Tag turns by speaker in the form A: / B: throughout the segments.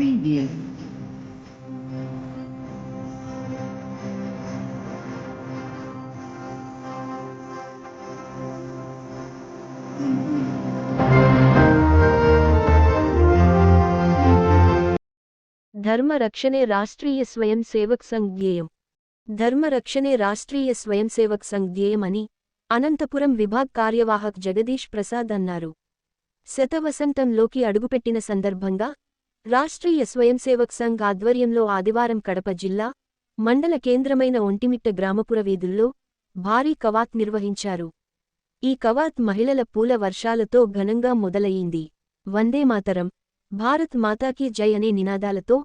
A: Media.
B: ధర్మ రక్షణే రాష్ట్రీయ స్వయం సేవక్ సంఘ్ ధ్యేయం ధర్మ రక్షణే రాష్ట్రీయ స్వయం సేవక్ సంఘ్ ధ్యేయమని అని అనంతపురం విభాగ్ కార్యవాహక్ జగదీష్ ప్రసాద్ అన్నారు శతవసంతంలోకి అడుగుపెట్టిన సందర్భంగా రాష్ట్రీయ స్వయం సేవక్ సంఘ్ ఆధ్వర్యంలో ఆదివారం కడప జిల్లా మండల కేంద్రమైన ఒంటిమిట్ట గ్రామపుర వీధుల్లో భారీ కవాత్ నిర్వహించారు. ఈ కవాత్ మహిళల పూల వర్షాలతో ఘనంగా మొదలయ్యింది. వందే మాతరం భారత్ మాతాకీ జై అనే నినాదాలతో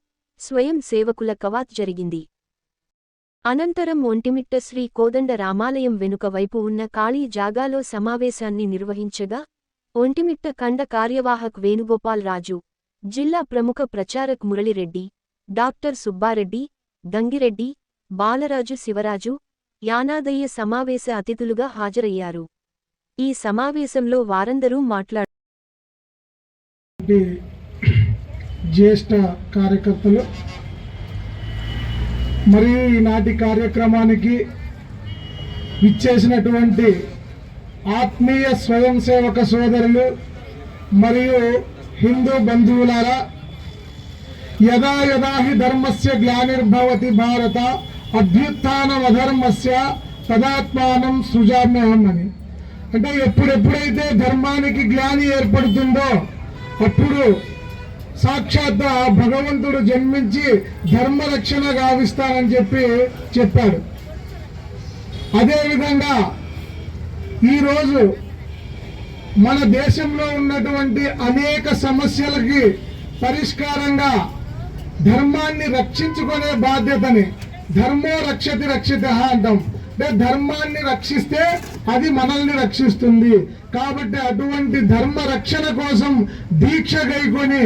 B: స్వయం సేవకుల కవాత్ జరిగింది. అనంతరం ఒంటిమిట్ట శ్రీ కోదండ రామాలయం వెనుక వైపు ఉన్న ఖాళీ జాగాలో సమావేశాన్ని నిర్వహించగా ఒంటిమిట్ట కండ కార్యవాహక్ వేణుగోపాల్ రాజు జిల్లా ప్రముఖ ప్రచారక్ మురళిరెడ్డి డాక్టర్ సుబ్బారెడ్డి గంగిరెడ్డి బాలరాజు శివరాజు యానాదయ్య సమావేశ అతిథులుగా హాజరయ్యారు. ఈ సమావేశంలో వారందరూ
C: మాట్లాడు జ్యేష్ఠ కార్యకర్తలు మరియు ఈనాటి కార్యక్రమానికి ఇచ్చేసినటువంటి ఆత్మీయ స్వయం సేవక సోదరులు మరియు హిందూ బంధువులారా యదా యదా హి ధర్మస్య గ్లానిర్భవతి భారత అభ్యుత్నమధర్మస్య తదాత్మానం సృజామ్యహం అని అంటే ఎప్పుడెప్పుడైతే ధర్మానికి గ్లాని ఏర్పడుతుందో అప్పుడు సాక్షాత్ భగవంతుడు జన్మించి ధర్మ రక్షణ గావిస్తానని చెప్పి చెప్పాడు. అదేవిధంగా ఈరోజు మన దేశంలో ఉన్నటువంటి అనేక సమస్యలకి పరిష్కారంగా ధర్మాన్ని రక్షించుకునే బాధ్యతని ధర్మో రక్షతి రక్షిత అంటాం. అంటే ధర్మాన్ని రక్షిస్తే అది మనల్ని రక్షిస్తుంది. కాబట్టి అటువంటి ధర్మ రక్షణ కోసం దీక్ష గైకొని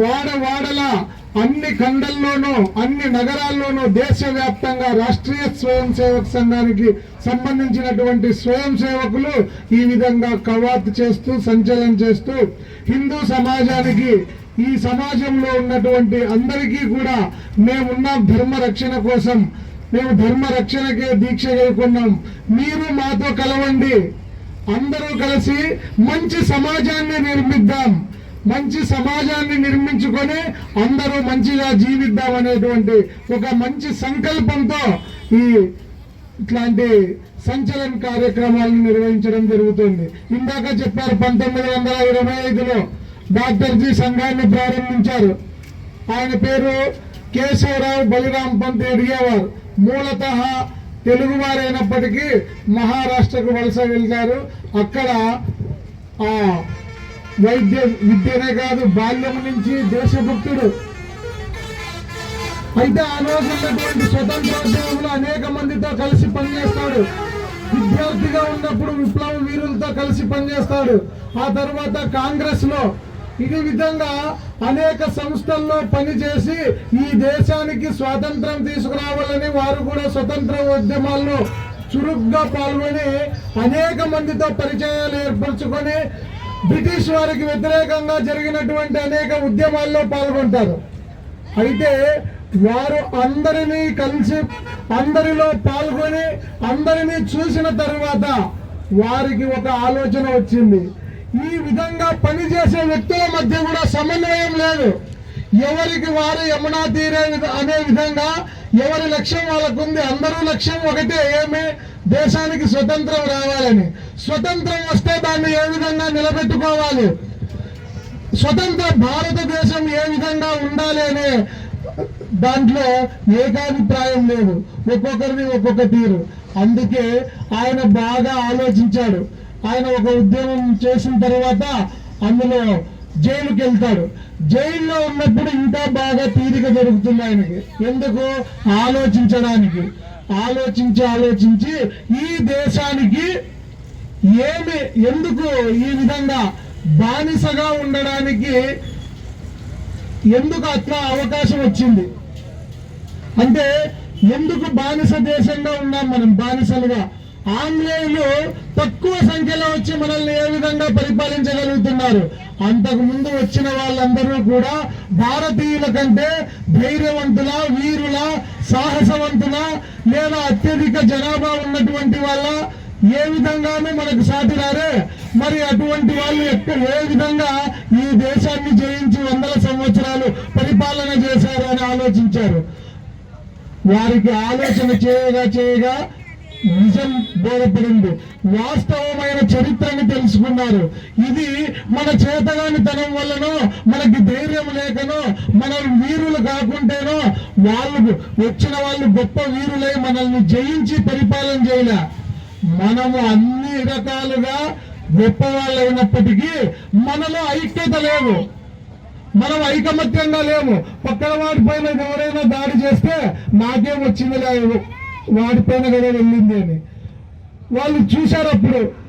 C: వాడ వాడలా అన్ని ఖండల్లోనూ అన్ని నగరాల్లోనూ దేశవ్యాప్తంగా రాష్ట్రీయ స్వయం సేవక సంఘానికి సంబంధించినటువంటి స్వయం సేవకులు ఈ విధంగా కవాత్ చేస్తూ సంచలనం చేస్తూ హిందూ సమాజానికి ఈ సమాజంలో ఉన్నటువంటి అందరికీ కూడా మేమున్న ధర్మ రక్షణ కోసం. మేము ధర్మ రక్షణకే దీక్ష కైకున్నాం మీరు మాతో కలవండి. అందరూ కలిసి మంచి సమాజాన్ని నిర్మిద్దాం. మంచి సమాజాన్ని నిర్మించుకొని అందరూ మంచిగా జీవిద్దాం అనేటువంటి ఒక మంచి సంకల్పంతో ఈ ఇట్లాంటి సంచలన కార్యక్రమాలను నిర్వహించడం జరుగుతుంది. ఇందాక చెప్పారు పంతొమ్మిది వందల ఇరవై ఐదులో డాక్టర్ జీ సంఘాన్ని ప్రారంభించారు. ఆయన పేరు కేశవరావు బలిరాం పంత్ ఎడిగేవారు మూలత తెలుగువారైనప్పటికీ మహారాష్ట్రకు వలస వెళ్తారు అక్కడ వైద్య విద్యనే కాదు బాల్యం నుంచి దేశభక్తుడు. అయితే ఆ రోజు ఉన్నటువంటి స్వతంత్రోద్యమంలో అనేక మందితో కలిసి పనిచేస్తాడు. విద్యార్థిగా ఉన్నప్పుడు విప్లవ వీరులతో కలిసి పనిచేస్తాడు. ఆ తర్వాత కాంగ్రెస్లో ఈ విధంగా అనేక సంస్థల్లో పనిచేసి ఈ దేశానికి స్వాతంత్రం తీసుకురావాలని వారు కూడా స్వతంత్ర ఉద్యమాల్లో చురుగ్గా పాల్గొని అనేక మందితో పరిచయాలు ఏర్పరచుకొని బ్రిటిష్ వారికి వ్యతిరేకంగా జరిగినటువంటి అనేక ఉద్యమాల్లో పాల్గొంటారు. అయితే వారు అందరినీ కలిసి అందరిలో పాల్గొని అందరినీ చూసిన తర్వాత వారికి ఒక ఆలోచన వచ్చింది. ఈ విధంగా పనిచేసే వ్యక్తుల మధ్య కూడా సమన్వయం లేదు. ఎవరికి వారు యమునా తీరే అనే విధంగా ఎవరి లక్ష్యం వాళ్ళకుంది అందరూ లక్ష్యం ఒకటే ఏమి? దేశానికి స్వతంత్రం రావాలని. స్వతంత్రం వస్తే దాన్ని ఏ విధంగా నిలబెట్టుకోవాలి? స్వతంత్ర భారతదేశం ఏ విధంగా ఉండాలి అనే దాంట్లో ఏకాభిప్రాయం లేదు. ఒక్కొక్కరిది ఒక్కొక్క తీరు. అందుకే ఆయన బాగా ఆలోచించాడు. ఆయన ఒక ఉద్యమం చేసిన తర్వాత అందులో జైలుకి వెళ్తాడు. జైల్లో ఉన్నప్పుడు ఇంకా బాగా తీరిక దొరుకుతుంది ఆయనకి. ఎందుకు? ఆలోచించడానికి. ఆలోచించి ఆలోచించి ఈ దేశానికి ఏమి ఎందుకు ఈ విధంగా బానిసగా ఉండడానికి ఎందుకు అట్లా అవకాశం వచ్చింది? అంటే ఎందుకు బానిస దేశంగా ఉన్నాం మనం బానిసలుగా? ఆంగ్లేయులు తక్కువ సంఖ్యలో వచ్చి మనల్ని ఏ విధంగా పరిపాలించగలుగుతున్నారు? అంతకు ముందు వచ్చిన వాళ్ళందరూ కూడా భారతీయుల కంటే ధైర్యవంతుల వీరుల సాహసవంతుల లేదా అత్యధిక జనాభా ఉన్నటువంటి వాళ్ళ ఏ విధంగానూ మనకు సాటిరారే మరి అటువంటి వాళ్ళు ఎక్కడ ఏ విధంగా ఈ దేశాన్ని జయించి వందల సంవత్సరాలు పరిపాలన చేశారు అని ఆలోచించారు. వారికి ఆలోచన చేయగా చేయగా నిజం బోధపడింది. వాస్తవమైన చరిత్రని తెలుసుకున్నారు. ఇది మన చేతగానితనం వల్లనో మనకి ధైర్యం లేకనో మనం వీరులు కాకుంటేనో వాళ్ళు వచ్చిన వాళ్ళు గొప్ప వీరులై మనల్ని జయించి పరిపాలన చేయలే. మనము అన్ని రకాలుగా గొప్ప అయినప్పటికీ మనలో ఐక్యత లేవు. మనం ఐకమత్యంగా లేము. పక్కన వాడి పైన ఎవరైనా దాడి చేస్తే నాకేం వచ్చింది లేవు వాడిపైన కదా వెళ్ళింది అని. వాళ్ళు చూశారు అప్పుడు